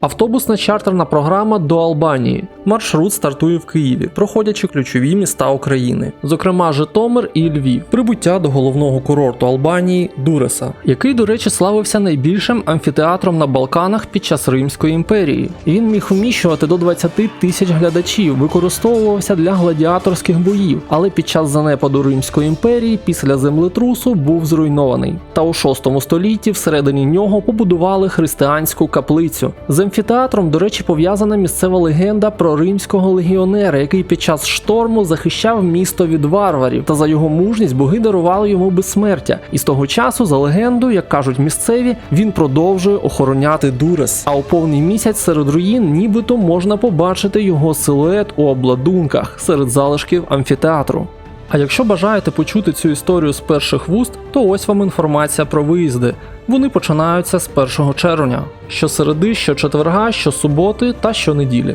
Автобусна чартерна програма до Албанії. Маршрут стартує в Києві, проходячи ключові міста України, зокрема Житомир і Львів. Прибуття до головного курорту Албанії Дуреса, який, до речі, славився найбільшим амфітеатром на Балканах під час Римської імперії. Він міг вміщувати до 20 тисяч глядачів, використовувався для гладіаторських боїв, але під час занепаду Римської імперії після землетрусу був зруйнований. Та у 6 столітті всередині нього побудували християнську каплицю. З амфітеатром, до речі, пов'язана місцева легенда про римського легіонера, який під час шторму захищав місто від варварів, та за його мужність боги дарували йому безсмертя. І з того часу, за легендою, як кажуть місцеві, він продовжує охороняти Дурес. А у повний місяць серед руїн нібито можна побачити його силует у обладунках серед залишків амфітеатру. А якщо бажаєте почути цю історію з перших вуст, то ось вам інформація про виїзди. Вони починаються з 1 червня, щосереди, щочетверга, щосуботи та щонеділі.